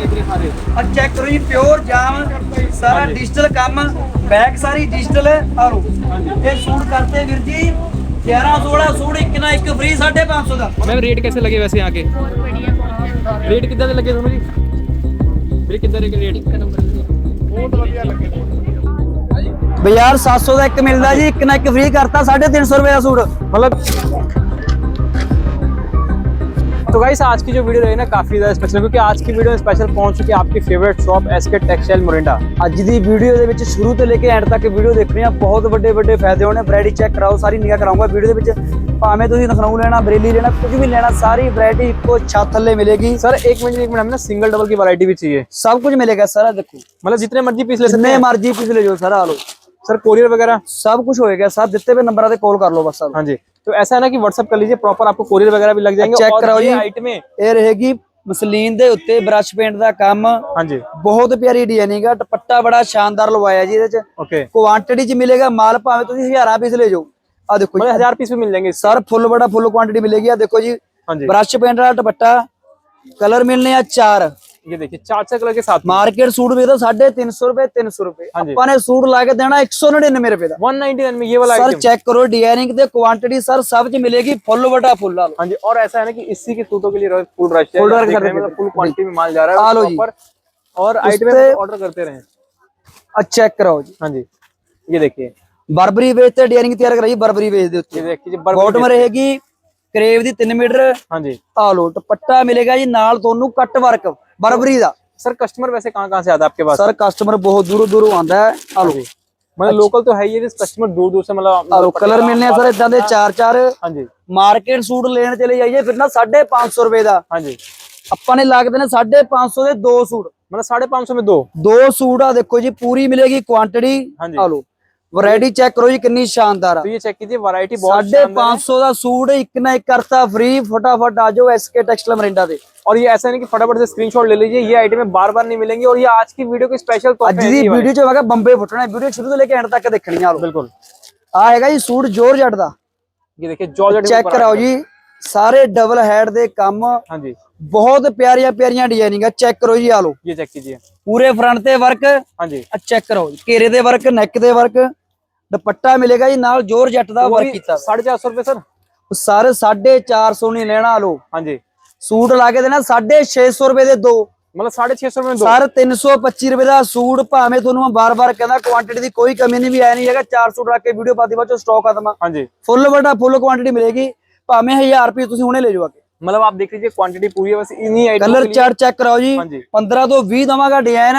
ਆ ਚੈੱਕ ਕਰੋ ਜੀ ਪਿਓਰ ਜਾਮ ਸਾਰਾ ਡਿਜੀਟਲ ਕੰਮ ਬੈਕ ਸਾਰੀ ਡਿਜੀਟਲ ਹੈ ਆਰੋ ਇਹ ਸੂਟ ਕਰਤੇ ਵੀਰ ਜੀ 11 ਸੂਟ ਇੱਕ ਨਾ ਇੱਕ ਫ੍ਰੀ 550 ਦਾ। ਮੈਮ ਰੇਟ ਕਿਵੇਂ ਲੱਗੇ ਵੈਸੇ ਆ ਕੇ? ਰੇਟ ਕਿੱਦਾਂ ਦੇ ਲੱਗੇ ਤੁਹਾਨੂੰ ਜੀ? ਵੀਰ ਕਿੱਦਾਂ ਦੇ ਰੇਟ ਇੱਕ ਨੰਬਰ ਬਹੁਤ ਵਧੀਆ ਲੱਗੇ ਬਾਜ਼ਾਰ 700 ਦਾ ਇੱਕ ਮਿਲਦਾ ਜੀ ਇੱਕ ਨਾ ਇੱਕ ਫ੍ਰੀ ਕਰਤਾ 350 ਰੁਪਏ ਦਾ ਸੂਟ। ਮਤਲਬ तो गाइस आज की जो वीडियो रही ना काफी ज्यादा स्पेशल क्योंकि आज की वीडियो में स्पेशल पहुंच चुकी है आपकी favourite shop SK textile Morinda ਅੱਜ ਦੀ ਵੀਡੀਓ ਦੇ ਵਿੱਚ ਸ਼ੁਰੂ ਤੋਂ ਲੈ ਕੇ ਐਂਡ ਤੱਕ ਵੀਡੀਓ ਦੇਖਣੀ ਆ ਬਹੁਤ ਵੱਡੇ ਵੱਡੇ ਫਾਇਦੇ ਹੋਣੇ ਵੈਰਾਈਟੀ ਚੈੱਕ ਕਰਾਓ ਸਾਰੀ ਨਿਗਾਹ ਕਰਾਉਂਗਾ ਵੀਡੀਓ ਦੇ ਵਿੱਚ ਭਾਵੇਂ ਤੁਸੀਂ ਲਖਨਊ ਲੈਣਾ ਬਰੇਲੀ ਲੈਣਾ ਕੁਝ ਵੀ ਲੈਣਾ ਸਾਰੀ ਵੈਰਾਈਟੀ ਇੱਕੋ ਛੱਤ ਥੱਲੇ ਮਿਲੇਗੀ सर एक मिनट एक मिनट हमें ना सिंगल डबल की वैरायटी भी चाहिए ਸਭ ਕੁਝ ਮਿਲੇਗਾ ਸਾਰਾ ਦੇਖੋ मतलब जितने मर्जी पीस ले सकते ਜਿੰਨੇ हैं ਮਰਜ਼ੀ ਪਿਛਲੇ ਲੈ ਜਾਓ ਸਾਰਾ ਆ ਲਓ सर कोरियर वगैरह ਸਭ ਕੁਝ ਹੋਏਗਾ ਸਭ ਦਿੱਤੇ ਹੋਏ ਨੰਬਰਾਂ ਤੇ ਕਾਲ ਕਰ ਲਓ ਬਸ ਸਭ हाँ जी तो ऐसा है ना कि व्हाट्सअप कर लीजिए प्रॉपर आपको कोरियर वगैरह भी लग जाएंगे चेक और कराओ ये जी। आइटमें ਇਹ ਰਹੇਗੀ ਮਸਲੀਨ ਦੇ ਉੱਤੇ ਬ੍ਰਸ਼ ਪੇਂਟ ਦਾ ਕੰਮ हाँ जी ਬਹੁਤ ਪਿਆਰੀ ਡਿਜ਼ਾਈਨਿੰਗ ਆ ਦੁਪੱਟਾ ਬੜਾ ਸ਼ਾਨਦਾਰ ਲਵਾਇਆ ਜੀ ਇਹਦੇ ਚ ओके ਕੁਆਂਟੀਟੀ ਚ ਮਿਲੇਗਾ ਮਾਲ ਭਾਵੇਂ ਤੁਸੀਂ ਹਜ਼ਾਰਾਂ ਪੀਸ ਲੈ ਜਾਓ ਆ ਦੇਖੋ ਜੀ मतलब हजार पीस भी मिल जाएंगे इससे। ਸਰ ਫੁੱਲ ਬੜਾ ਫੁੱਲ ਕੁਆਂਟੀਟੀ ਮਿਲੇਗੀ ਆ ਦੇਖੋ ਜੀ हाँ जी ਬ੍ਰਸ਼ ਪੇਂਟ ਦਾ ਦੁਪੱਟਾ ਕਲਰ ਮਿਲਨੇ ਆ ਚਾਰ ये देखिए चार चार कलर के साथ में ਮਾਰਕੀਟ ਸੂਟ ਵੇਚਦਾ 350 ਰੁਪਏ 300 ਰੁਪਏ ਹਾਂਜੀ। ਆਪਾਂ ਨੇ ਸੂਟ ਲਾ ਕੇ ਦੇਣਾ 199 ਰੁਪਏ ਦਾ 199 में ये वाला ਸਰ आइटम ਚੈੱਕ ਕਰੋ ਡਿਜ਼ਾਈਨਿੰਗ ਤੇ ਕੁਆਂਟੀਟੀ ਸਰ ਸਭ ਚ ਮਿਲੇਗੀ ਫੁੱਲ ਬੜਾ ਫੁੱਲ ਆ ਲਓ हाँ जी और ऐसा है ना कि इसी के सूटों के लिए फुल रश है Full आप rush देख कर रहे हैं, देते मतलब हैं। फुल क्वांटिटी में माल जा रहा आ है लो जी। प्रॉपर और उस आइटम पे- ऑर्डर करते रहे ਆ ਚੈੱਕ ਕਰਾਓ ਜੀ हाँ जी ये देखिए ਬਰਬਰੀ ਵੇਚ ਤੇ ਡਿਜ਼ਾਈਨਿੰਗ ਤਿਆਰ ਕਰਾਈ ਬਰਬਰੀ ਵੇਚ ਦੇ ये ਉੱਤੇ देखिए जी, बर्गर ਬਾਟਮ ਰਹੇਗੀ ਕਰੇਵ ਦੀ 3 ਮੀਟਰ हाँ जी ਆ ਲੋ ਦੁਪੱਟਾ ਮਿਲੇਗਾ ਜੀ ਨਾਲ ਤੁਹਾਨੂੰ ਕੱਟ ਵਰਕ ਬਰਬਰੀ ਦਾ सर कस्टमर वैसे कहाँ कहाँ से आता है आपके पास ਸਰ ਕਸਟਮਰ ਬਹੁਤ ਦੂਰੋਂ ਦੂਰੋਂ ਆਂਦਾ ਹੈ ਆ ਲੋ मतलब लोकल तो है ही है कस्टमर दूर दूर से मतलब ਆ ਲੋ ਕਲਰ ਮਿਲਨੇ ਆ ਸਰ ਇਦਾਂ ਦੇ ਚਾਰ ਚਾਰ हाँ जी ਮਾਰਕੀਟ ਸੂਟ ਲੈਣ ਚਲੇ ਜਾਈਏ ਫਿਰ ਨਾ 550 ਰੁਪਏ ਦਾ हाँ जी ਆਪਾਂ ਨੇ ਲੱਗਦੇ ਨੇ 550 ਦੇ ਦੋ ਸੂਟ मतलब साढ़े पाँच सौ में दो ਦੋ ਸੂਟ ਆ ਦੇਖੋ ਜੀ ਪੂਰੀ ਮਿਲੇਗੀ ਕੁਆਂਟੀਟੀ ਹਾਂਜੀ। ਆ ਲੋ ਵੈਰਾਈਟੀ ਚੈੱਕ ਕਰੋ ਜੀ ਕਿੰਨੀ ਸ਼ਾਨਦਾਰ ਆ तो ये चेक कीजिए वैरायटी बहुत शानदार है। 550 ਦਾ ਸੂਟ ਇੱਕ ਨਾ ਇੱਕ ਕਰਤਾ ਫ੍ਰੀ ਫਟਾਫਟ ਆ ਜਾਓ ਐਸਕੇ ਟੈਕਸਟਾਈਲ ਮਰਿੰਡਾ ਦੇ और ये ऐसा नहीं कि फटाफट से स्क्रीनशॉट ले लीजिए ये आइटम बार बार नहीं मिलेंगे और ये आज की वीडियो की स्पेशल तो ਅੱਜ ਦੀ ਵੀਡੀਓ ਚ ਹੈਗਾ ਬੰਬੇ ਫੁੱਟਣਾ ਵੀਡੀਓ ਸ਼ੁਰੂ ਤੋਂ ਲੈ ਕੇ ਐਂਡ ਤੱਕ ਦੇਖਣੀ ਆ ਲੋ बिल्कुल ਆ ਹੈਗਾ ਜੀ ਸੂਟ ਜੋਰ ਜੱਟ ਦਾ ये देखिए जॉर्जेट के ਚੈੱਕ ऊपर ਕਰਾਓ ਜੀ ਸਾਰੇ ਡਬਲ ਹੈਡ ਦੇ ਕੰਮ हाँ जी ਬਹੁਤ ਪਿਆਰੀਆਂ ਪਿਆਰੀਆਂ ਡਿਜ਼ਾਈਨਿੰਗ ਆ ਚੈੱਕ ਕਰੋ ਜੀ ਆ ਲੋ ये चेक कीजिए ਪੂਰੇ ਫਰੰਟ ਤੇ ਵਰਕ हाँ जी ਆ ਚੈੱਕ ਕਰੋ ਜੀ ਘੇਰੇ ਦੇ ਵਰਕ ਨੈਕ ਦੇ ਵਰਕ ਦੁਪੱਟਾ ਮਿਲੇਗਾ ਜੀ ਨਾਲ ਜੋਰ ਜੱਟ ਦਾ ਵਰਕ ਕੀਤਾ साढ़े चार सौ रुपए सर ਸਾਰੇ 450 ਨਹੀਂ ਲੈਣਾ ਲੋ हाँ जी ਸੂਟ ਲਾ ਕੇ ਦੇਣਾ 650 ਰੁਪਏ ਦੇ ਦੋ मतलब साढ़े छह सौ में दो ਸਰ 325 ਰੁਪਏ ਦਾ ਸੂਟ ਭਾਵੇਂ ਤੁਹਾਨੂੰ ਮੈਂ ਬਾਰ-ਬਾਰ ਕਹਿੰਦਾ ਕੁਆਂਟੀਟੀ ਦੀ ਕੋਈ ਕਮੀ ਨਹੀਂ ਵੀ ਐ ਨਹੀਂ ਹੈਗਾ ਚਾਰ ਸੂਟ ਰੱਖ ਕੇ ਵੀਡੀਓ ਪਾਦੀ ਬਾਅਦ ਚੋਂ ਸਟਾਕ ਖਤਮ ਆ हाँ जी ਫੁੱਲ ਵੱਡਾ ਫੁੱਲ ਕੁਆਂਟੀਟੀ ਮਿਲੇਗੀ ਭਾਵੇਂ 1000 ਰੁਪਏ ਤੁਸੀਂ ਹੁਣੇ ਲੈ ਜਾਓ ਆ ਕੇ मतलब आप देख लीजिए क्वांटिटी पूरी है बस इन्हीं आइटम ਕਲਰ ਚਾਰਟ ਚੈੱਕ ਕਰਾਓ ਜੀ हाँ जी 15 ਤੋਂ 20 ਦਵਾਂਗਾ ਡਿਜ਼ਾਈਨ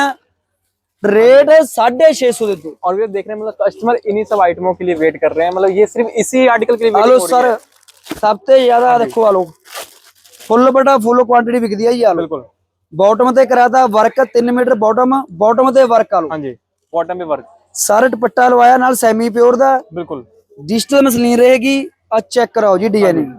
ਰੇਟ 650 ਦੇ ਦੋ और ये देख रहे हैं मतलब कस्टमर इन्हीं सब आइटमों के लिए वेट कर रहे हैं मतलब ये सिर्फ इसी आर्टिकल के लिए ਹਲੋ waiting हो रही ਸਰ ਸਭ ਤੋਂ ਜ਼ਿਆਦਾ ਦੇਖੋ ਆ ਲੋ ਫੁੱਲ ਵੱਡਾ ਫੁੱਲ ਕੁਆਂਟੀਟੀ ਵਿਕਦੀ ਆ ਜੀ ਆ है ਲੋ बिल्कुल ਬਾਟਮ ਤੇ ਕਰਾਤਾ ਵਰਕ 3 ਮੀਟਰ ਬਾਟਮ ਬਾਟਮ ਤੇ ਵਰਕ ਆ ਲੋ हाँ जी बॉटम पे वर्क ਸਾਰਾ ਦੁਪੱਟਾ ਲਵਾਇਆ ਨਾਲ ਸੈਮੀ ਪਿਓਰ ਦਾ बिल्कुल ਡਿਜੀਟਲ ਮਸਲੀਨ ਰਹੇਗੀ ਆ ਚੈੱਕ ਕਰਾਓ ਜੀ ਡਿਜ਼ਾਈਨਿੰਗ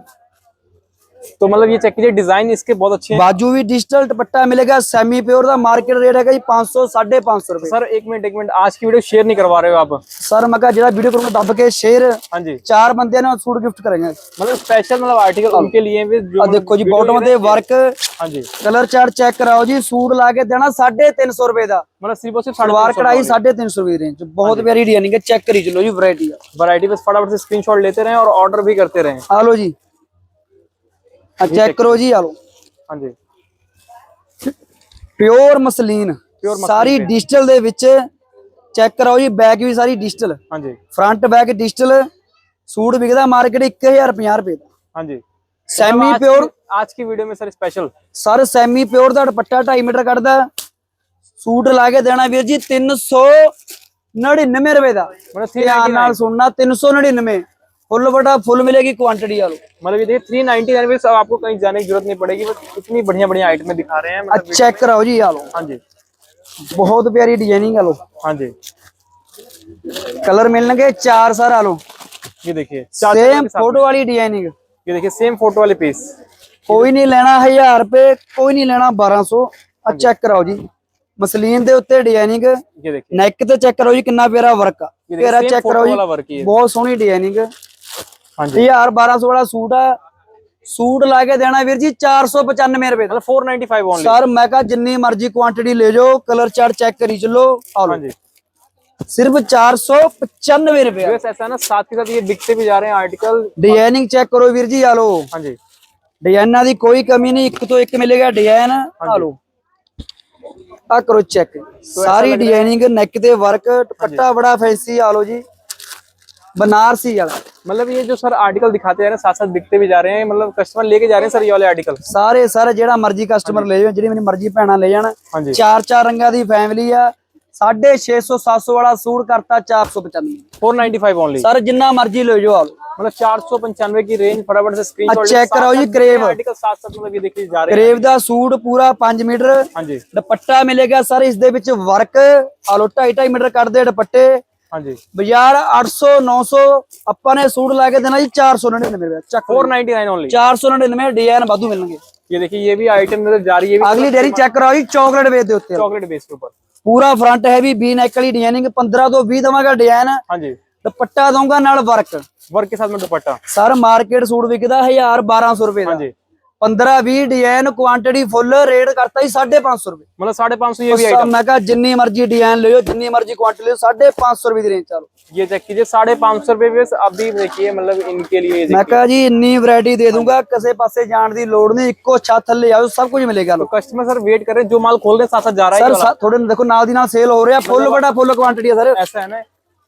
तो मतलब ये चेक कीजिए डिज़ाइन इसके बहुत अच्छे बाजू भी डिजिटल दुपट्टा मिलेगा सेमी प्योर का मार्केट रेट है पाँच सौ साढ़े पाँच सौ रुपए। सर एक मिनट एक मिनट आज की वीडियो शेयर नहीं करवा रहे हो आप। सर मैं जो वीडियो करूँगा दब के शेयर हाँ जी। चार बंदे ने सूट गिफ्ट करेंगे। मतलब स्पेशल मतलब आर्टिकल उनके लिए भी देखो जी बॉटम दे वर्क हाँ जी। कलर चार्ट चेक कराओ जी सूट ला के देना साढ़े तीन सौ रुपए का मतलब सिर्फ़ और सिर्फ़ सलवार कढ़ाई साढ़े तीन सौ रुपए रेंज बहुत हाँ वेरी डिज़ाइनिंग है चेक करी चलो जी वरायटी वरायटी बस फटाफट से स्क्रीनशॉट लेते रहे और ऑर्डर भी करते रहे। हेलो जी। ਆ ਚੈੱਕ ਕਰੋ ਜੀ ਆ ਲੋ हाँ जी ਪਿਓਰ ਮਸਲੀਨ Pure ਮਸਲੀਨ ਸਾਰੀ ਡਿਜੀਟਲ ਦੇ ਵਿੱਚ ਚੈੱਕ ਕਰਾਓ ਜੀ ਬੈਗ ਵੀ ਸਾਰੀ ਡਿਜੀਟਲ हाँ जी ਫਰੰਟ ਬੈਕ ਡਿਜੀਟਲ ਸੂਟ ਵਿਕਦਾ ਮਾਰਕੀਟ 1050 ਰੁਪਏ ਦਾ हाँ जी ਸੈਮੀ आज ਪਿਓਰ की- आज की वीडियो में sir special sir semi pure ਦਾ ਦੁਪੱਟਾ 2.5 ਮੀਟਰ ਕੱਢਦਾ ਸੂਟ ਲਾ ਕੇ ਦੇਣਾ ਵੀਰ ਜੀ 399 ਰੁਪਏ ਦਾ मतलब ਧਿਆਨ ਨਾਲ ਸੁਣਨਾ 399 फुल बटा फुल मिलेगी क्वांटिटी आलू मतलब ये देखिए थ्री नाइनटी नाइन सब आपको कहीं जाने की जरूरत नहीं पड़ेगी बस इतनी बढ़िया बढ़िया आइट में दिखा रहे हैं मतलब चेक कराओ जी आलू हाँ जी बहुत प्यारी डिजाइनिंग आलू हाँ जी कलर मिलने चार सर आलू ये देखिए सेम फोटो वाली डिजाइनिंग ये देखिए सेम फोटो वाले पीस ਕੋਈ ਨਹੀਂ ਲੈਣਾ 1000 ਰੁਪਏ ਕੋਈ ਨਹੀਂ ਲੈਣਾ 1200 ਆ ਚੈੱਕ ਕਰਾਓ ਜੀ ਮਸਲੀਨ ਦੇ ਉੱਤੇ ਡਿਜ਼ਾਈਨਿੰਗ ਨੈਕ ਤੇ ਚੈੱਕ ਕਰੋ ਜੀ ਕਿੰਨਾ ਪਿਆਰਾ ਵਰਕ ਆ ਪਿਆਰਾ ਚੈੱਕ ਕਰੋ ਜੀ ਬਹੁਤ ਸੋਹਣੀ ਡਿਜ਼ਾਈਨਿੰਗ 1000 1200 ਵਾਲਾ ਸੂਟ ਆ ਸੂਟ ਲਾ ਕੇ ਦੇਣਾ ਵੀਰ ਜੀ 495 ਰੁਪਏ ਦਾ मतलब 495 ओनली ਸਰ ਮੈਂ ਕਹਾ ਜਿੰਨੀ ਮਰਜ਼ੀ ਕੁਆਂਟੀਟੀ ਲੈ ਜਾਓ ਕਲਰ ਚਾਰਟ ਚੈੱਕ ਕਰੀ ਚੱਲੋ ਆ हाँ ਲਓ जी ਸਿਰਫ 495 ਰੁਪਏ वैसे ऐसा है ना साथ के साथ ये बिकते भी जा रहे हैं आर्टिकल ਡਿਜ਼ਾਈਨਿੰਗ ਚੈੱਕ ਕਰੋ ਵੀਰ ਜੀ ਆ ਲਓ हाँ जी ਡਿਜ਼ਾਈਨਾਂ ਦੀ ਕੋਈ ਕਮੀ ਨਹੀਂ ਇੱਕ ਤੋਂ ਇੱਕ ਮਿਲੇਗਾ ਡਿਜ਼ਾਈਨ ਆ ਲਓ ਆ ਕਰੋ ਚੈੱਕ ਸਾਰੀ ਡਿਜ਼ਾਈਨਿੰਗ ਨੈਕ ਤੇ ਵਰਕ ਦੁਪੱਟਾ ਬੜਾ ਫੈਂਸੀ ਆ ਲਓ ਜੀ ਬਨਾਰਸੀ ਵਾਲਾ मतलब ये जो सर आर्टिकल दिखाते हैं ना साथ साथ बिकते भी जा रहे हैं मतलब कस्टमर लेके जा रहे हैं सर ये वाले आर्टिकल ਸਾਰੇ ਸਾਰੇ ਜਿਹੜਾ ਮਰਜ਼ੀ ਕਸਟਮਰ ਲੈ ਜਾਓ ਜਿਹੜੀ ਮੇਰੀ ਮਰਜ਼ੀ ਭੈਣਾਂ ਲੈ ਜਾਣ हाँ जी ਚਾਰ ਚਾਰ ਰੰਗਾਂ ਦੀ ਫੈਮਿਲੀ ਆ 650 700 ਵਾਲਾ ਸੂਟ ਕਰਤਾ 495 495 ओनली ਸਰ ਜਿੰਨਾ ਮਰਜ਼ੀ ਲੈ ਜਾਓ ਆ ਲਓ मतलब चार सौ पंचानवे की रेंज फटाफट से स्क्रीन आ, check कराओ जी, crave। आर्टिकल साथ साथ मतलब ये देखिए जा रहे हैं ਕਰੇਵ ਦਾ ਸੂਟ ਪੂਰਾ 5 ਮੀਟਰ हाँ जी ਦੁਪੱਟਾ ਮਿਲੇਗਾ ਸਰ ਇਸ ਦੇ ਵਿੱਚ ਵਰਕ ਆ ਲੋ 2.5 ਮੀਟਰ ਕੱਢਦੇ ਦੁਪੱਟੇ हाँ जी ਬਾਜ਼ਾਰ 800 900 ਆਪਾਂ ਨੇ ਸੂਟ ਲਾ ਕੇ ਦੇਣਾ ਜੀ 499 ਰੁਪਏ ਚੱਕ 499 ओनली 499 ਡਿਜ਼ਾਈਨ ਵਾਧੂ ਮਿਲਣਗੇ ये देखिए ये भी आइटम नजर जा रही है ਅਗਲੀ ਡੇਰੀ ਚੈੱਕ ਕਰਾਓ ਜੀ ਚਾਕਲੇਟ ਵੇਚ ਦੇ ਉੱਤੇ चॉकलेट बेस के ऊपर ਪੂਰਾ ਫਰੰਟ ਹੈਵੀ ਵੀ ਨੈਕ ਵਾਲੀ ਡਿਜ਼ਾਈਨਿੰਗ 15 ਤੋਂ 20 ਦਵਾਂਗਾ ਡਿਜ਼ਾਈਨ हाँ जी ਦੁਪੱਟਾ ਦਊਂਗਾ ਨਾਲ ਵਰਕ वर्क के साथ में दुपट्टा ਸਰ ਮਾਰਕੀਟ ਸੂਟ ਵਿਕਦਾ 1000 1200 ਰੁਪਏ हाँ ਦਾ जी 15 20 ਡਿਜ਼ਾਈਨ ਕੁਆਂਟੀਟੀ ਫੁੱਲ ਰੇਟ ਕਰਤਾ ਜੀ 550 ਰੁਪਏ मतलब साढ़े पाँच सौ ये भी ਸਰ, आइटम ਮੈਂ ਕਹਾ ਜਿੰਨੀ ਮਰਜ਼ੀ ਡਿਜ਼ਾਈਨ ਲਿਓ ਜਿੰਨੀ ਮਰਜ਼ੀ ਕੁਆਂਟੀਟੀ ਲਿਓ 550 ਰੁਪਏ ਦੀ ਰੇਂਜ ਚਾਲੋ ये चेक कीजिए साढ़े पाँच सौ रुपए बेस अभी देखिए मतलब इनके लिए ये ਮੈਂ देखिए ਕਹਾ ਜੀ ਇੰਨੀ ਵੈਰਾਈਟੀ ਦੇ ਦੂੰਗਾ ਕਿਸੇ ਪਾਸੇ ਜਾਣ ਦੀ ਲੋੜ ਨਹੀਂ ਇੱਕੋ ਛੱਤ ਥੱਲੇ ਆਓ ਸਭ ਕੁਝ ਮਿਲੇਗਾ ਲੋ कस्टमर सर वेट कर रहे हैं जो माल खोल रहे हैं साथ साथ जा रहा है ਸਰ ये वाला। ਸਾ- ਥੋੜੇ ਦੇਖੋ ਨਾਲ ਦੀ ਨਾਲ ਸੇਲ ਹੋ ਰਿਹਾ ਫੁੱਲ ਬੜਾ ਫੁੱਲ ਕੁਆਂਟੀਟੀ ਹੈ ਸਰ ऐसा है ना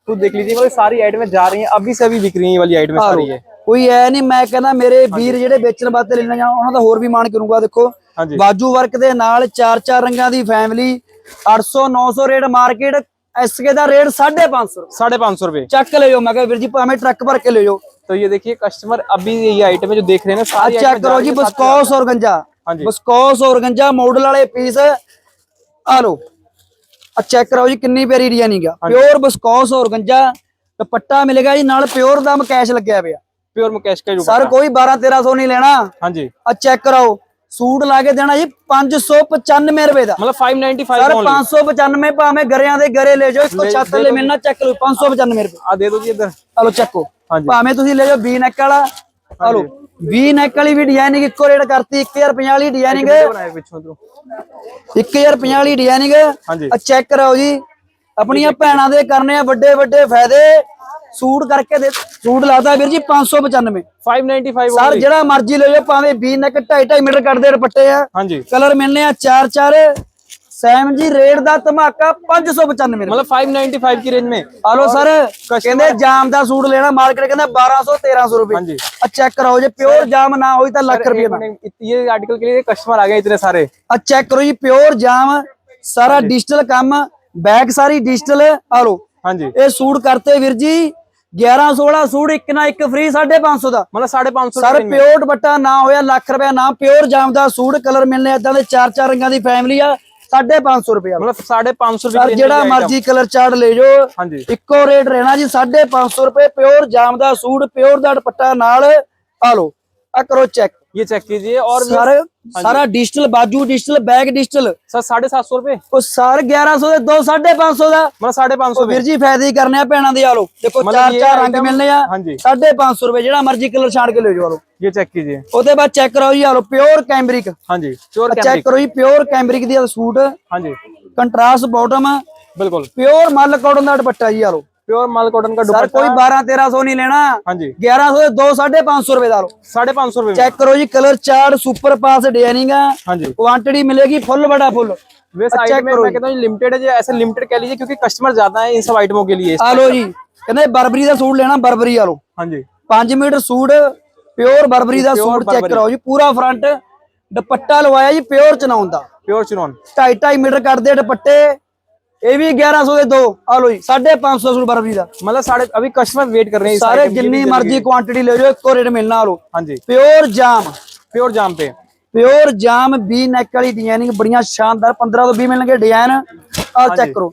खुद देख लीजिए मतलब सारी आइटमें जा रही हैं अभी से अभी बिक रही हैं ये वाली आइटमें सारी है ਕੋਈ ਐ ਨਹੀਂ ਮੈਂ ਕਹਿੰਦਾ ਮੇਰੇ ਵੀਰ ਜਿਹੜੇ ਵੇਚਣ ਵਾਸਤੇ ਲੈਣਾ ਜਾਣ ਉਹਨਾਂ ਦਾ ਹੋਰ ਵੀ ਮਾਣ ਕਰੂੰਗਾ ਦੇਖੋ हाँ जी ਬਾਜੂ ਵਰਕ ਦੇ ਨਾਲ ਚਾਰ ਚਾਰ ਰੰਗਾਂ ਦੀ ਫੈਮਿਲੀ 800 900 ਰੇਟ ਮਾਰਕੀਟ ਐਸਕੇ ਦਾ ਰੇਟ 550 ਰੁਪਏ साढ़े पाँच सौ रुपए ਚੱਕ ਲਿਓ ਮੈਂ ਕਿਹਾ ਵੀਰ ਜੀ ਭਾਵੇਂ ਟਰੱਕ ਭਰ ਕੇ ਲੈ ਜਾਓ तो ये देखिए कस्टमर अभी ये आइटम है जो देख रहे हैं ना ਆ सारी ਚੈੱਕ आइटमें जा ਕਰੋ रही ਜੀ हैं साथ साथ- ਬਸਕੌਸ ਔਰਗੰਜਾ ਹਾਂਜੀ। ਬਸਕੌਸ ਔਰਗੰਜਾ ਮਾਡਲ ਵਾਲੇ ਪੀਸ ਆ ਲੋ ਆ ਚੈੱਕ ਕਰੋ ਜੀ ਕਿੰਨੀ ਪਿਆਰੀ ਡਿਜ਼ਾਈਨਿੰਗ ਆ ਪਿਓਰ ਬਸਕੌਸ ਔਰਗੰਜਾ ਦੁਪੱਟਾ ਮਿਲੇਗਾ ਜੀ ਨਾਲ ਪਿਓਰ ਦਾ ਕੈਸ਼ ਲੱਗਿਆ ਪਿਆ ਪਿਓਰ ਮੁਕੇਸ਼ ਕਾ ਦੁਪੱਟਾ ਸਰ ਕੋਈ 12 1300 ਨਹੀਂ ਲੈਣਾ। ਹਾਂਜੀ। ਆ ਚੈੱਕ ਕਰਾਓ। ਸੂਟ ਲਾ ਕੇ ਦੇਣਾ ਜੀ 595 ਰੁਪਏ ਦਾ। ਮਤਲਬ 595 ਸਰ 595 ਭਾਵੇਂ ਗਰਿਆਂ ਦੇ ਗਰੇ ਲੈ ਜਾਓ 176 ਲੈ ਮਿਲਣਾ ਚੈੱਕ ਲਓ 595 ਰੁਪਏ। ਆ ਦੇ ਦਿਓ ਜੀ ਇੱਧਰ। ਹਲੋ ਚੱਕੋ ਭਾਵੇਂ ਤੁਸੀਂ ਲੈ ਜਾਓ ਵੀ ਨੈਕ ਵਾਲਾ। ਹਲੋ ਵੀ ਨੈਕ ਵਾਲੀ ਵੀ ਡਿਜ਼ਾਈਨਿੰਗ ਇੱਕੋ ਰੇਟ ਕਰਤੀ 1050 ਵਾਲੀ ਡਿਜ਼ਾਈਨਿੰਗ 1050 ਵਾਲੀ ਡਿਜ਼ਾਈਨਿੰਗ ਆ ਚੈੱਕ ਕਰਾਓ ਜੀ। ਆਪਣੀਆਂ ਭੈਣਾਂ ਦੇ ਕਰਨੇ ਆ ਵੱਡੇ ਵੱਡੇ ਫਾਇਦੇ। ਸੂਟ ਕਰਕੇ ਦੇ ਸੂਟ ਲੱਗਦਾ ਵੀਰ ਜੀ 595 ਸਰ ਜਿਹੜਾ ਮਰਜ਼ੀ ਲੈ ਭਾਵੇਂ 20 ਨਕ 2.5 2.5 ਮੀਟਰ ਕੱਢਦੇ ਦੁਪੱਟੇ ਆ। ਕਲਰ ਮਿਲਨੇ ਆ ਚਾਰ ਚਾਰ। ਸੈਮ ਜੀ ਰੇਟ ਦਾ ਧਮਾਕਾ 595 ਮਤਲਬ 595 ਕੀ ਰੇਂਜ ਮੇ? ਹਲੋ ਸਰ ਕਹਿੰਦੇ ਜਾਮ ਦਾ ਸੂਟ ਲੈਣਾ ਮਾਰਕੀਟ ਕਹਿੰਦਾ 1200 1300 ਰੁਪਏ। ਹਾਂਜੀ। ਆ ਚੈੱਕ ਕਰਾਓ ਜੇ ਪਿਓਰ ਜਾਮ ਨਾ ਹੋਈ ਤਾਂ ਲੱਖ ਰੁਪਏ ਦਾ। ਇਹ ਆਰਟੀਕਲ ਕੇ ਕਸਟਮਰ ਆ ਗਏ ਇਤਨੇ ਸਾਰੇ। ਆ ਚੈੱਕ ਕਰੋ ਜੀ ਪਿਓਰ ਜਾਮ ਸਾਰਾ ਡਿਜੀਟਲ ਕੰਮ ਬੈਕ ਸਾਰੀ ਡਿਜੀਟਲ ਆਲੋ ਹਾਂਜੀ। ਇਹ ਸੂਟ ਕਰਤੇ ਵੀਰ ਜੀ 11 16 ਸੂਟ ਇੱਕ ਦਾ। ਮਤਲਬ 550 ਸਰ ਪਿਓਰ ਦੁਪੱਟਾ ਨਾ ਹੋਇਆ ਲੱਖ ਰੁਪਏ ਨਾ ਪਿਓਰ ਜਾਮ ਦਾ ਸੂਟ ਕਲਰ ਮਿਲਨੇ ਇਦਾਂ ਦੇ ਚਾਰ ਚਾਰ ਰੰਗਾਂ ਦੀ ਫੈਮਿਲੀ ਆ 550 ਰੁਪਏ ਮਤਲਬ 550 ਰੁਪਏ ਸਰ ਜਿਹੜਾ ਮਰਜ਼ੀ ਕਲਰ ਚਾੜ ਲੈ ਜਾਓ ਇੱਕੋ ਰੇਟ ਰਹਿਣਾ ਜੀ 550 ਰੁਪਏ ਪਿਓਰ ਜਾਮ ਦਾ ਸੂਟ ਪਿਓਰ ਦਾ ਦੁਪੱਟਾ ਨਾਲ ਆ ਲੋ ਆ ਕਰੋ ਚੈੱਕ ये चेक कीजिए और भी- ਸਾਰੇ ਸਾਰਾ ਡਿਜੀਟਲ ਬਾਜੂ ਡਿਜੀਟਲ ਬੈਗ ਡਿਜੀਟਲ सर साढ़े सात सौ रुपए ਉਹ ਸਰ 1100 ਦੇ ਦੋ 550 ਦਾ मतलब साढ़े पाँच ਉਹ सौ ਵੀਰ ਜੀ ਫਾਇਦੇ ਹੀ ਕਰਨੇ ਆ ਭੈਣਾਂ ਦੇ ਆ ਲੋ ਦੇਖੋ ਮਤਲਬ ਚਾਰ ਇਹ ਚਾਰ ਰੰਗ item- ਮਿਲਨੇ ਆ ਹਾਂਜੀ। 550 ਰੁਪਏ ਜਿਹੜਾ ਮਰਜ਼ੀ ਕਲਰ ਛਾੜ ਕੇ ਲੈ ਜਾਓ ਆ ਲੋ ये चेक कीजिए ਉਹਦੇ ਬਾਅਦ ਚੈੱਕ ਕਰੋ ਜੀ ਆ ਲੋ ਪਿਓਰ ਕੈਂਬਰਿਕ हाँ जी प्योर ਚੈੱਕ ਕਰੋ ਜੀ ਪਿਓਰ ਕੈਂਬਰਿਕ ਦੀ ਆ ਸੂਟ हाँ जी ਕੰਟਰਾਸਟ ਬਾਟਮ बिल्कुल ਪਿਓਰ ਮਲ ਕਾਟਨ ਦਾ ਦੁਪੱਟਾ ਜੀ ਆ ਲੋ प्योर माल कॉटन का ਸਰ दुपट्टा ਕੋਈ 12 1300 ਨਹੀਂ ਲੈਣਾ हाँ जी 1100 ਦੇ ਦੋ 550 ਰੁਪਏ ਦਾ ਲੋ साढ़े पाँच सौ रुपए में ਚੈੱਕ ਕਰੋ ਜੀ ਕਲਰ ਚਾਰਟ ਸੁਪਰ ਪਾਸ ਡਿਜ਼ਾਈਨਿੰਗ ਆ हाँ जी ਕੁਆਂਟੀਟੀ ਮਿਲੇਗੀ ਫੁੱਲ ਬੜਾ ਫੁੱਲ वैसे check आइटम में करो मैं कहता हूँ लिमिटेड है जो ऐसे लिमिटेड कह लीजिए क्योंकि कस्टमर ज्यादा है इन सब आइटमों के लिए ਆ ਲੋ ਜੀ ਕਹਿੰਦੇ ਬਰਬਰੀ ਦਾ ਸੂਟ ਲੈਣਾ ਬਰਬਰੀ ਆ ਲੋ हाँ जी 5 ਮੀਟਰ ਸੂਟ ਪਿਓਰ ਬਰਬਰੀ ਦਾ Pure ਸੂਟ ਚੈੱਕ Burberry। ਕਰੋ ਜੀ ਪੂਰਾ ਫਰੰਟ ਦੁਪੱਟਾ ਲਵਾਇਆ ਜੀ ਪਿਓਰ ਚਨਾਉਣ ਦਾ प्योर चिनॉन 2.5 2.5 ਮੀਟਰ ਕੱਟਦੇ ਦੁਪੱਟੇ ਇਹ ਵੀ 1100 ਦੇ ਦੋ ਆ ਲੋ ਜੀ 550 ਸੂਟ ਬਰਬਰੀ ਦਾ मतलब साढ़े अभी कस्टमर वेट कर रहे हैं इस ਸਾਰੇ item के लिए ਜਿੰਨੀ जल्दी ਮਰਜ਼ੀ ਕੁਆਂਟੀਟੀ ਲੈ ਜਾਓ ਇੱਕੋ ਰੇਟ ਮਿਲਣਾ ਆ ਲੋ हाँ जी ਪਿਓਰ ਜਾਮ प्योर जाम पे ਪਿਓਰ ਜਾਮ ਵੀ ਨੈਕ ਵਾਲੀ ਡਿਜ਼ਾਈਨਿੰਗ ਬੜੀਆਂ ਸ਼ਾਨਦਾਰ 15 ਤੋਂ 20 ਮਿਲਣਗੇ ਡਿਜ਼ਾਈਨ ਆ ਚੈੱਕ ਕਰੋ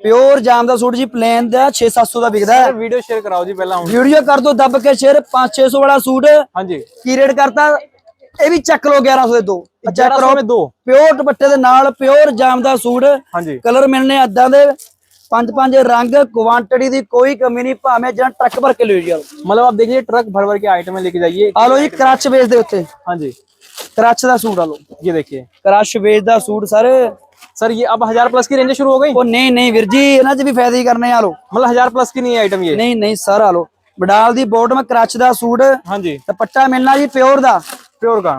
ਪਿਓਰ ਜਾਮ ਦਾ ਸੂਟ ਜੀ ਪਲੇਨ ਦਾ 6-700 ਦਾ ਵਿਕਦਾ ਹੈ वीडियो शेयर कराओ जी पहला हूँ ਵੀਡੀਓ ਕਰ ਦੋ ਦੱਬ ਕੇ ਸ਼ੇਅਰ 5-600 ਵਾਲਾ ਸੂਟ हाँ जी ਕੀ ਰੇਟ ਕਰਤਾ ਇਹ ਵੀ ਚੱਕ ਲਓ 1100 ਦੇ ਦੋ ਚੈੱਕ 1100 ਕਰੋ में दो ਪਿਓਰ ਦੁਪੱਟੇ ਦੇ ਨਾਲ ਪਿਓਰ ਜਾਮ ਦਾ ਸੂਟ हाँ जी ਕਲਰ ਮਿਲਨੇ ਅੱਦਾਂ ਦੇ ਪੰਜ ਪੰਜ ਰੰਗ ਕੁਆਂਟੀਟੀ ਦੀ ਕੋਈ ਕਮੀ ਨਹੀਂ ਭਾਵੇਂ ਜਾਂ ਟਰੱਕ ਭਰ ਕੇ ਲਿਓ ਜੀ ਆਲੋ मतलब आप देखिए ट्रक भर भर के आइटमें लेके जाइए ਆਲੋ ਜੀ ਕ੍ਰਚ ਵੇਚ ਦੇ ਉੱਤੇ हाँ जी ਕ੍ਰਚ ਦਾ ਸੂਟ ਆਲੋ ये देखिए ਕ੍ਰਚ ਵੇਚ ਦਾ ਸੂਟ ਸਰ सर ये अब हजार प्लस की रेंज शुरू हो गई ਉਹ ਨਹੀਂ ਨਹੀਂ ਵੀਰ ਜੀ ਇਹਨਾਂ 'ਚ ਵੀ ਫਾਇਦੇ ਹੀ ਕਰਨੇ ਆਲੋ मतलब हजार प्लस की नहीं है आइटम ये ਨਹੀਂ ਨਹੀਂ ਸਰ ਆਲੋ ਬਡਾਲ ਦੀ ਬੋਟਮ ਕ੍ਰਚ ਦਾ ਸੂਟ हाँ जी ਦੁਪੱਟਾ ਮਿਲਣਾ ਜੀ ਪਿਓਰ ਦਾ प्योर का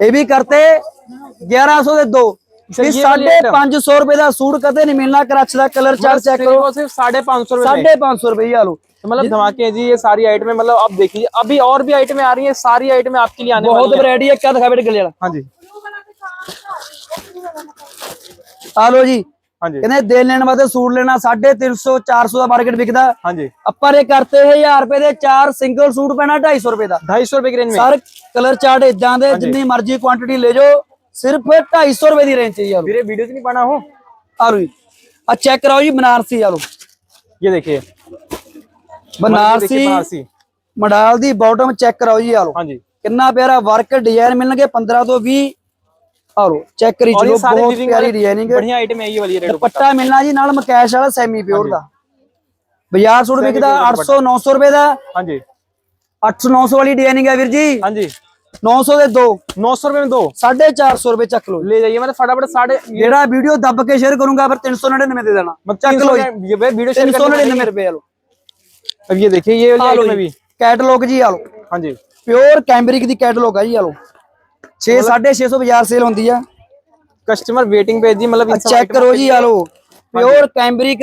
ये भी करते ग्यारह सौ दे दो साढ़े पांच सौ रुपए का सूट कदे नहीं मिलना क्रच का कलर चार चेक करो सिर्फ साढ़े पांच सौ साढ़े पांच सौ रुपये लो तो मतलब धमाके हैं जी ये सारी आइटमें मतलब आप देखिए अभी और भी आइटमें आ रही है सारी आइटमें आपके लिए आने बहुत वैरायटी है क्या दिखा बेटे गले हाँ जी आ लो जी ਕਹਿੰਦੇ ਦੇ ਲੈਣ ਵਾਸਤੇ ਸੂਟ ਲੈਣਾ 350 400 ਦਾ ਮਾਰਕੀਟ ਵਿਕਦਾ। ਹਾਂਜੀ। ਆਪਾਂ ਇਹ ਕਰਤੇ 1000 ਰੁਪਏ ਦੇ ਚਾਰ ਸਿੰਗਲ ਸੂਟ ਪੈਣਾ 250 ਦਾ। 250 ਰੁਪਏ ਦੀ ਰੇਂਜ ਸਰ ਕਲਰ ਚਾਰਟ ਇਦਾਂ ਦੇ ਜਿੰਨੀ ਮਰਜ਼ੀ ਕੁਆਂਟੀਟੀ ਲੈ ਜਾਓ ਸਿਰਫ 250 ਰੁਪਏ ਦੀ ਰੇਂਜ ਚ ਯਾਰ ਵੀਰੇ ਵੀਡੀਓ ਚ ਨਹੀਂ ਪਾਣਾ ਉਹ? ਆ ਰੋਈ ਆ ਚੈੱਕ ਕਰਾਓ ਜੀ ਬਨਾਰਸੀ ਯਾਰੋ ਇਹ ਦੇਖिए ਬਨਾਰਸੀ ਮਡਾਲ ਦੀ ਬਾਟਮ ਚੈੱਕ ਕਰਾਓ ਜੀ ਯਾਰੋ ਹਾਂਜੀ। ਕਿੰਨਾ ਪਿਆਰਾ ਵਰਕ ਡਿਜ਼ਾਈਨ ਮਿਲਣਗੇ 15 ਤੋਂ 20 ਆਲੋ ਚੈੱਕ ਕਰੀ और ਚਲੋ ये सारे ਬਹੁਤ weaving ਪਿਆਰੀ वाले ਡਿਜ਼ਾਈਨਿੰਗ बढ़िया आइटम है ये वाली रेड ਦੁਪੱਟਾ ਮਿਲਣਾ ਜੀ ਨਾਲ ਮਕੈਸ਼ ਵਾਲਾ ਸੈਮੀ ਪਿਓਰ ਦਾ ਬਾਜ਼ਾਰ ਸੂਟ ਵਿਕਦਾ 800 900 ਰੁਪਏ ਦਾ हाँ जी 800 900 ਵਾਲੀ ਡਿਜ਼ਾਈਨਿੰਗ ਹੈ ਵੀਰ ਜੀ हाँ जी 900 ਦੇ ਦੋ नौ सौ रुपए में दो 450 ਰੁਪਏ ਚੱਕ ਲਓ ले जाइए मतलब फटाफट साढ़े ये ਜਿਹੜਾ ਵੀਡੀਓ ਦੱਬ ਕੇ ਸ਼ੇਅਰ ਕਰੂੰਗਾ ਫਿਰ 399 ਦੇ ਦੇਣਾ मतलब ਚੱਕ 300 ਲਓ ਜੀ ये भाई वीडियो शेयर करने 399 ਰੁਪਏ ਲਓ अब ये देखिए ये वाली ਆ ਲਓ आइटम ਜੀ भी ਕੈਟਲੌਗ ਜੀ ਆ ਲਓ हाँ जी ਪਿਓਰ ਕੈਂਬਰਿਕ ਦੀ ਕੈਟਲੌਗ ਆ ਜੀ ਆ ਲਓ 6 650 ਸੇਲ ਹੁੰਦੀ ਆ। ਕਸਟਮਰ ਵੇਟਿੰਗ ਪੇਜ ਦੀ ਮਤਲਬ ਚੈੱਕ ਕਰੋ ਜੀ ਆ? ਲੋ ਪਿਓਰ ਕੈਂਬਰਿਕ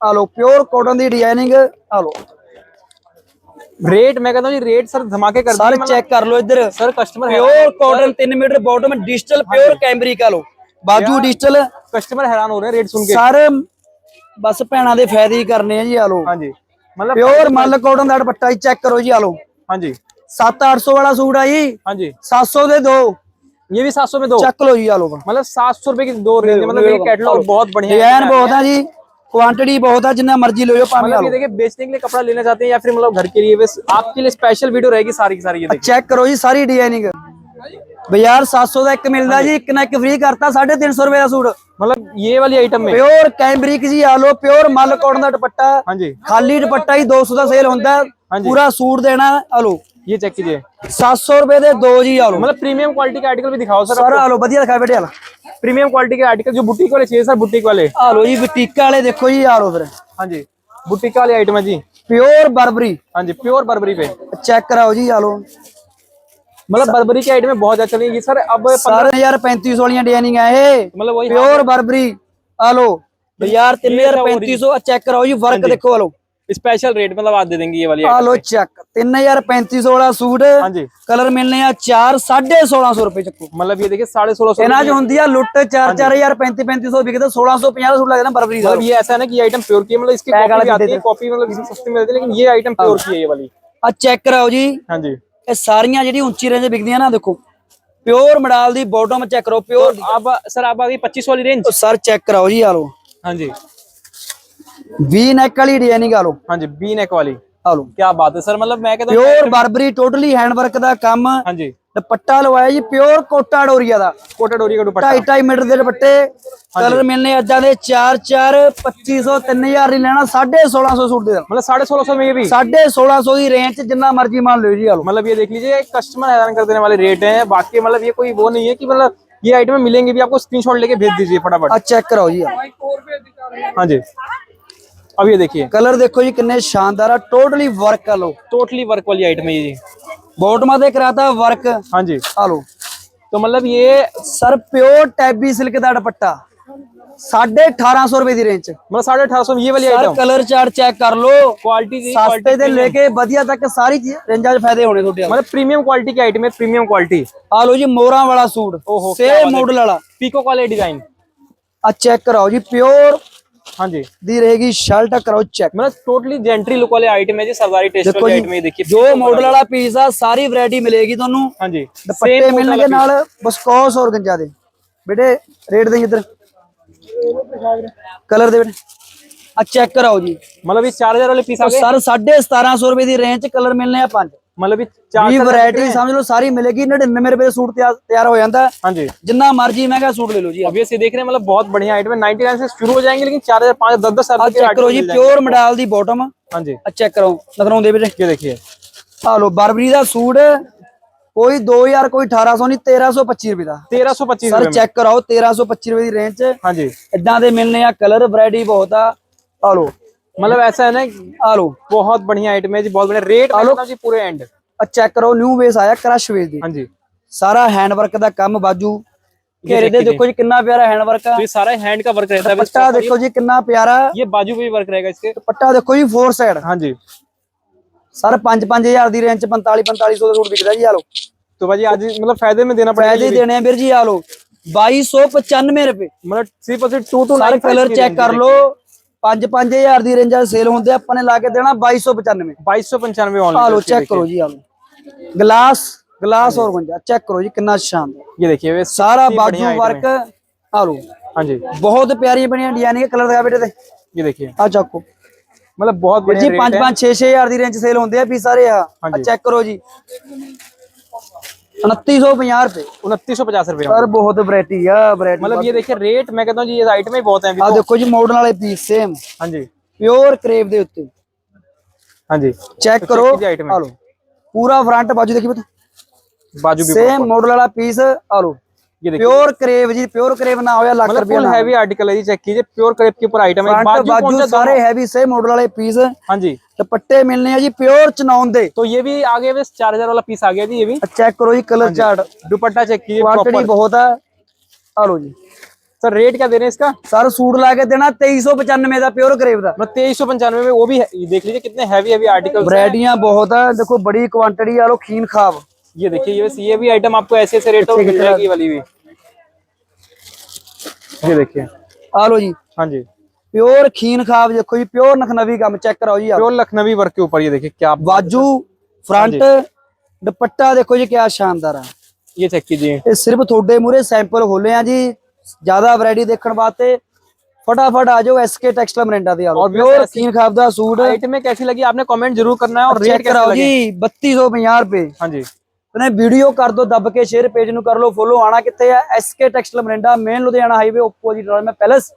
ਆ ਲੋ ਪਿਓਰ ਕਾਟਨ ਦੀ ਡਿਜ਼ਾਈਨਿੰਗ ਆ ਲੋ ਰੇਟ ਮੈਂ ਕਹਿੰਦਾ ਜੀ ਰੇਟ ਸਰ ਧਮਾਕੇ ਕਰ ਸਰ ਚੈੱਕ ਕਰ ਲੋ ਇੱਧਰ। Sir customer pure cotton 3 metre bottom digital pure cambric ਆ ਲੋ ਬਾਜੂ ਡਿਜੀਟਲ ਕਸਟਮਰ ਹੈਰਾਨ ਹੋ ਰਹੇ ਰੇਟ ਸੁਣ ਕੇ। ਸਰ ਬਸ ਭੈਣਾਂ ਦੇ ਫਾਇਦੇ ਹੀ ਕਰਨੇ ਆ ਜੀ ਆ ਲੋ ਹਾਂਜੀ। ਮਤਲਬ ਪਿਓਰ ਮਲ ਕਾਟਨ ਦਾ ਦੁਪੱਟਾ ਹੀ ਚੈੱਕ ਕਰੋ ਜੀ ਆ ਲੋ ਹਾਂਜੀ। 7-800 ਵਾਲਾ ਸੂਟ ਆ ਜੀ हाँ जी 700 ਦੇ ਦੋ ये भी सात सौ में दो ਚੱਕ ਲਓ ਜੀ ਆ ਲਓ मतलब सात सौ रुपए की दो रेंज है, मतलब ये कैटलॉग बहुत बढ़िया है। ਡਿਜ਼ਾਈਨ ਬਹੁਤ ਆ ਜੀ ਕੁਆਂਟੀਟੀ ਬਹੁਤ ਆ ਜਿੰਨਾ ਮਰਜ਼ੀ ਲੈ ਜਾਓ ਭਾਵੇਂ ਆ मतलब ये ਲਓ देखिए बेचने के लिए कपड़ा लेना चाहते हैं या फिर मतलब घर के लिए बस आपके लिए स्पेशल वीडियो रहेगी सारी की सारी ये देखिए ਚੈੱਕ ਕਰੋ ਜੀ ਸਾਰੀ ਡਿਜ਼ਾਈਨਿੰਗ ਬਾਜ਼ਾਰ 700 ਦਾ ਇੱਕ ਮਿਲਦਾ ਜੀ ਇੱਕ ਨਾ ਇੱਕ ਫ੍ਰੀ ਕਰਤਾ 350 ਰੁਪਏ ਦਾ ਸੂਟ मतलब ये वाली आइटम में ਪਿਓਰ ਕੈਂਬਰਿਕ ਜੀ ਆ ਲਓ ਪਿਓਰ ਮੱਲ ਕਾਟਨ ਦਾ ਦੁਪੱਟਾ हाँ जी ਖਾਲੀ ਦੁਪੱਟਾ ਹੀ 200 ਦਾ ਸੇਲ ਹੁੰਦਾ ਹਾਂਜੀ। ਪੂਰਾ ਸੂਟ ਦੇਣਾ ਆ ਲਓ ये चेक कीजिए सात सौ रुपए दे दो जी आलो मतलब प्रीमियम क्वालिटी के आर्टिकल भी दिखाओ सर सर आलो बढ़िया दिखाए बेटे आला प्रीमियम क्वालिटी के आर्टिकल जो बुटीक वाले चाहिए सर बुटीक वाले आलो जी बुटीक वाले देखो जी आलो फिर हाँ जी बुटीक वाली आइटम है जी प्योर बर्बरी हाँ जी प्योर बर्बरी पे चेक कराओ जी आलो मतलब बर्बरी की आइटम बहुत अच्छा नहीं सर अब सर हजार पैंतीस वाली डिजाइनिंग है मतलब वही प्योर बर्बरी आलो हजार तीन हजार पैंतीस सौ चेक कराओ जी वर्क देखो आलो स्पेशल रेट मतलब आज दे देंगे ये वाली ਆ ਲਓ ਚੱਕ 3500 ਵਾਲਾ ਸੂਟ हाँ जी ਕਲਰ ਮਿਲਨੇ ਆ 4 1650 ਰੁਪਏ ਚੱਕੋ मतलब ये देखिए साढ़े सोलह सौ ਇਹਨਾਂ 'ਚ ਹੁੰਦੀ ਆ ਲੁੱਟ 4 4000 35 3500 ਵਿਕਦਾ 1650 ਦਾ ਸੂਟ ਲੱਗਦਾ ਬਰਬਰੀ ਦਾ मतलब ये ऐसा है ना कि ये आइटम प्योर की है मतलब इसकी Tag कॉपी वाला भी आती दे है कॉपी मतलब इसकी सस्ती मिलती है लेकिन ये आइटम प्योर की है ये वाली ਆ ਚੈੱਕ ਕਰਾਓ ਜੀ हाँ जी ਇਹ ਸਾਰੀਆਂ ਜਿਹੜੀ ਉੱਚੀ ਰੇਂਜ ਵਿਕਦੀਆਂ ਨਾ ਦੇਖੋ ਪਿਓਰ ਮਡਾਲ ਦੀ ਬਾਟਮ ਚੈੱਕ ਕਰੋ ਪਿਓਰ अब सर आप आ गई पच्चीस वाली रेंज ਸਰ ਚੈੱਕ ਕਰਾਓ ਜੀ ਆ ਲਓ हाँ जी ਵੀ ਨੈਕ ਵਾਲੀ ਡਿਜ਼ਾਈਨਿੰਗ ਆ ਲਓ हाँ जी बी नेक वाली ਆ ਲਓ क्या बात है सर मतलब मैं कहता हूँ ਪਿਓਰ ਬਰਬਰੀ ਟੋਟਲੀ ਹੈਂਡਵਰਕ ਦਾ ਕੰਮ हाँ जी ਦੁਪੱਟਾ ਲਵਾਇਆ ਜੀ ਪਿਓਰ ਕੋਟਾ ਡੋਰੀਆ ਦਾ कोटा डोरी का दुपट्टा 2.5 2.5 ਮੀਟਰ ਦੇ ਦੁਪੱਟੇ ਕਲਰ ਮਿਲਨੇ ਅੱਜਾਂ ਦੇ 4 4 2500 3000 ਨਹੀਂ ਲੈਣਾ 1650 ਸੂਟ ਦੇ ਦੇਣਾ मतलब साढ़े सोलह सौ में ये भी 1650 ਦੀ ਰੇਂਜ ਚ ਜਿੰਨਾ ਮਰਜ਼ੀ ਮੰਨ ਲਿਓ ਜੀ ਆ ਲਓ मतलब ये देख लीजिए कस्टमर हैरान कर देने वाले रेट हैं बाकी मतलब ये कोई वो नहीं है कि मतलब ये आइटम मिलेंगे भी आपको स्क्रीनशॉट लेके भेज दीजिए फटाफट ਆ ਚੈੱਕ ਕਰਾਓ ਜੀ हाँ जी अब ये देखिए ਕਲਰ ਦੇਖੋ ਜੀ ਕਿੰਨੇ ਸ਼ਾਨਦਾਰ ਆ ਟੋਟਲੀ ਵਰਕ ਆ ਲਓ टोटली वर्क वाली आइटम है ये जी ਬਾਟਮਾਂ ਤੇ ਕਰਾਤਾ ਵਰਕ हाँ जी ਆ ਲਓ तो मतलब ये ਸਰ ਪਿਓਰ ਟੈਬੀ ਸਿਲਕ ਦਾ ਦੁਪੱਟਾ 1850 ਰੁਪਏ ਦੀ ਰੇਂਜ ਚ मतलब साढ़े अठारह सौ में ये वाली sir item colour chart check ਕਰ ਲਓ क्वालिटी जी ਸਸਤੇ ਦੇ ਲੈ ਕੇ ਵਧੀਆ ਤੱਕ ਸਾਰੀ ਚੀਜ਼ ਰੇਂਜਾਂ 'ਚ ਫਾਇਦੇ ਹੋਣੇ ਤੁਹਾਡੇ मतलब प्रीमियम क्वालिटी की आइटम है प्रीमियम क्वालिटी ਆ ਲਓ ਜੀ ਮੋਹਰਾਂ ਵਾਲਾ ਸੂਟ ਓਹੋ, ਕਿਆ ਸੇਮ ਬਾਤ ਹੈ। ਮਾਡਲ ਵਾਲਾ पीको वाले डिजाइन ਆ ਚੈੱਕ ਕਰਾਓ ਜੀ ਪਿਓਰ हाँ जी ਦੀ ਰਹੇਗੀ ਸ਼ਰਟ ਕਰਾਓ ਚੈੱਕ मतलब टोटली जेंट्री लुक वाले आइटम है जी सरदारी टेस्ट ਦੇਖੋ वाले ਜੀ आइटम है ये देखिए ਜੋ ਮਾਡਲ ਵਾਲਾ ਪੀਸ ਆ ਸਾਰੀ ਵੈਰਾਈਟੀ ਮਿਲੇਗੀ ਤੁਹਾਨੂੰ हाँ जी ਦੁਪੱਟੇ Same ਮਿਲਣਗੇ model ਨਾਲ ਬਸਕੋਸ ਔਰ ਗੰਜਾ ਦੇ ਬੇਟੇ ਰੇਟ ਦੇ ਇੱਧਰ ਕਲਰ ਦੇ ਬੇਟੇ ਆ ਚੈੱਕ ਕਰਾਓ ਜੀ मतलब ये चार हजार वाले पीस आ गए ਸਰ 1750 ਰੁਪਏ ਦੀ ਰੇਂਜ ਚ ਕਲਰ ਮਿਲਨੇ ਆ ਪੰਜ ਮਤਲਬ ਵੀ ਚਾਰ ਵੀ ਵੈਰਾਈਟੀ ਸਮਝ ਲਓ ਸਾਰੀ ਮਿਲੇਗੀ 99 ਰੁਪਏ ਸੂਟ ਤਿਆਰ ਹੋ ਜਾਂਦਾ। ਹਾਂਜੀ। ਜਿੰਨਾ ਮਰਜ਼ੀ ਮਹਿੰਗਾ ਸੂਟ ਲੈ ਲਓ ਜੀ ਅਬੀ ਦੇਖ ਰਹੇ ਮਤਲਬ ਬਹੁਤ ਬੜੀਆ ਆਈਟਮ ਹੈ 99 ਸੇ ਸ਼ੁਰੂ ਹੋ ਜਾਏਗੇ ਲੇਕਿਨ 4000 5 10 10 ਰੁਪਏ ਚੈੱਕ ਕਰੋ ਜੀ ਪਿਓਰ ਮਡਾਲ ਦੀ ਬਾਟਮ ਹਾਂਜੀ। ਆ ਚੈੱਕ ਕਰੋ ਨਖਰੋਂ ਦੇ ਵੀਰੇ। ਇਹ ਦੇਖੀਏ। ਆ ਲਓ ਬਾਰਬਰੀ ਦਾ ਸੂਟ ਕੋਈ 2000 ਕੋਈ 1800 ਨਹੀਂ 1325 ਰੁਪਏ ਦਾ। 1325 ਸਰ ਚੈੱਕ ਕਰਾਓ 1325 ਰੁਪਏ ਦੀ ਰੇਂਜ ਚ ਹਾਂਜੀ। ਇਦਾਂ ਦੇ ਮਿਲਨੇ ਆ ਕਲਰ ਵੈਰਾਈਟੀ ਬਹੁਤ ਆ। ਆ ਲਓ मतलब ऐसा है ना ਆ ਲੋ बहुत बढ़िया आइटम है जी बहुत बढ़िया रेट आलो। जी पूरे एंड ਆ ਚੈੱਕ ਕਰੋ ਨਿਊ ਵੇਸ ਆਇਆ ਕ੍ਰਸ਼ ਵੇਸ ਦੀ हाँ जी ਸਾਰਾ ਹੈਂਡ ਵਰਕ ਦਾ ਕੰਮ ਬਾਜੂ ਘੇਰੇ ਦੇ देखिए ਦੇਖੋ ਜੀ ਕਿੰਨਾ ਪਿਆਰਾ ਹੈਂਡ ਵਰਕ ਆ तो ये सारा हैंड का वर्क रहता है बस ਪੱਟਾ ਦੇਖੋ ਜੀ ਕਿੰਨਾ ਪਿਆਰਾ ये बाजू पे भी वर्क रहेगा इसके ਪੱਟਾ ਦੇਖੋ ਜੀ ਫੋਰ ਸਾਈਡ हाँ जी ਸਰ 5-5000 ਦੀ ਰੇਂਜ ਚ 45-4500 ਦਾ ਸੂਟ ਵਿਕਦਾ ਜੀ ਆ ਲੋ तो भाजी आज मतलब फायदे में देना पड़ेगा ਫਾਇਦੇ ये भी। ਦੇਣੇ ਆ ਵੀਰ ਜੀ ਆ ਲੋ 2295 ਰੁਪਏ मतलब सिर्फ और सिर्फ टू टू ਸਾਰੇ ਕਲਰ ਚੈੱਕ ਕਰ ਲੋ 5-5000 ਦੀ ਰੇਂਜਾਂ ਸੇਲ ਹੁੰਦੇ ਆਪਾਂ ਨੇ ਲਾ ਕੇ ਦੇਣਾ 2295 2295 ਆਨਲਾਈਨ ਆ ਚੈੱਕ ਕਰੋ ਜੀ ਆ ਗਲਾਸ ਗਲਾਸ ਔਰ ਗੰਜਾ ਚੈੱਕ ਕਰੋ ਜੀ ਕਿੰਨਾ ਸ਼ਾਨਦਾਰ। ਇਹ ਦੇਖਿਏ ਸਾਰਾ ਬਾਜੂ ਵਰਕ ਆ ਹਾਂਜੀ। ਬਹੁਤ ਪਿਆਰੀ ਬਣੀਆਂ ਡਿਜ਼ਾਈਨ ਕਲਰ ਦਿਖਾ ਬੇਟੇ ਤੇ। ਇਹ ਦੇਖਿਏ। ਆ ਚੱਕੋ। ਮਤਲਬ ਬਹੁਤ ਜੀ 5 5 6 6000 ਦੀ ਰੇਂਜ ਸੇਲ ਹੁੰਦੇ ਆ ਵੀ ਸਾਰੇ ਆ। ਚੈੱਕ ਕਰੋ ਜੀ। 2950 ਰੁਪਏ उनतीस सौ पचास रुपए ਸਰ ਬਹੁਤ ਵੈਰਾਈਟੀ ਆ ਵੈਰਾਈਟੀ मतलब ये देखिए रेट मैं कहता हूँ जी ये आइटम ही बहुत है ਆ ਦੇਖੋ ਜੀ ਮਾਡਰਨ ਵਾਲੇ ਪੀਸ ਸੇਮ हाँ जी ਪਿਓਰ ਕਰੇਵ ਦੇ ਉੱਤੇ हाँ जी ਚੈੱਕ तो ਕਰੋ check कीजिए item ਆ ਲੋ ਪੂਰਾ ਫਰੰਟ ਬਾਜੂ ਦੇਖੀ ਪਤਾ बाजू भी ਸੇਮ ਮਾਡਲ ਵਾਲਾ ਪੀਸ ਆ ਲੋ ये देखिए ਪਿਓਰ ਕਰੇਵ ਜੀ ਪਿਓਰ ਕਰੇਵ ਨਾ ਹੋਇਆ ਲੱਖ मतलब ਰੁਪਏ फुल हैवी आर्टिकल है जी चेक कीजिए प्योर क्रेप के ऊपर आइटम है ਫਰੰਟ बाजू ਬਾਜੂ पहुंचा ਸਾਰੇ दोनों। ਹੈਵੀ ਸੇਮ ਮਾਡਲ ਵਾਲੇ ਪੀਸ हाँ जी दुपट्टे मिलने हैं जी प्योर चनौन दे। तो ये भी आगे में चार हज़ार वाला पीस आ गया जी ये भी। चेक करो जी कलर चार्ट हाँ दुपट्टा चेक की बहुत है। हेलो जी। सर रेट क्या दे रहे हैं इसका? सर सूट ला के देना तेईस सौ पचानवे का प्योर करेब का। मतलब तेईस सौ पंचानवे में वो भी है, देख लीजिए कितने हैवी हैवी आर्टिकल वरायटियाँ बहुत है। देखो बड़ी क्वांटिटी यारो खीन खाब। ये देखिए ये ये भी आइटम आपको ऐसे ऐसे रेट वाली भी। ये देखिए। आलो जी। हाँ जी। ਪਿਓਰ ਖੀਨ ਖਾਬ ਦੇਖੋ ਜੀ ਪਿਓਰ ਨਖਨਵੀ ਕੰਮ ਚੈੱਕ ਕਰਾਓ ਜੀ ਆ प्योर लखनवी वर्क के ऊपर ये देखिए क्या आप ਬਾਜੂ ਫਰੰਟ ਦੁਪੱਟਾ ਦੇਖੋ ਜੀ ਕਿਆ ਸ਼ਾਨਦਾਰ ਆ ये चेक कीजिए ਇਹ ਸਿਰਫ ਤੁਹਾਡੇ ਮੂਰੇ ਸੈਂਪਲ ਖੋਲੇ ਆ ਜੀ ਜਿਆਦਾ ਵੈਰਾਈਟੀ ਦੇਖਣ ਵਾਸਤੇ ਫਟਾਫਟ ਆ ਜਾਓ ਐਸਕੇ ਟੈਕਸਟਾਈਲ ਮਰਿੰਡਾ ਤੇ ਆ ਲਓ ਔਰ ਪਿਓਰ ਵੈਸੇ ਖੀਨ ਖਾਬ ਦਾ ਸੂਟ आइटम में कैसी लगी आपने कमेंट जरूर करना है और रेट ਚੈੱਕ कैसे ਕਰਾਓ लगे ਜੀ 3250 ਰੁਪਏ हाँ जी ਤੇ ਵੀਡੀਓ ਕਰ ਦੋ ਦੱਬ ਕੇ ਸ਼ੇਅਰ ਪੇਜ ਨੂੰ ਕਰ ਲਓ ਫੋਲੋ ਆਣਾ ਕਿੱਥੇ ਆ SK textile Morinda main Ludhiana highway opposite Rajma palace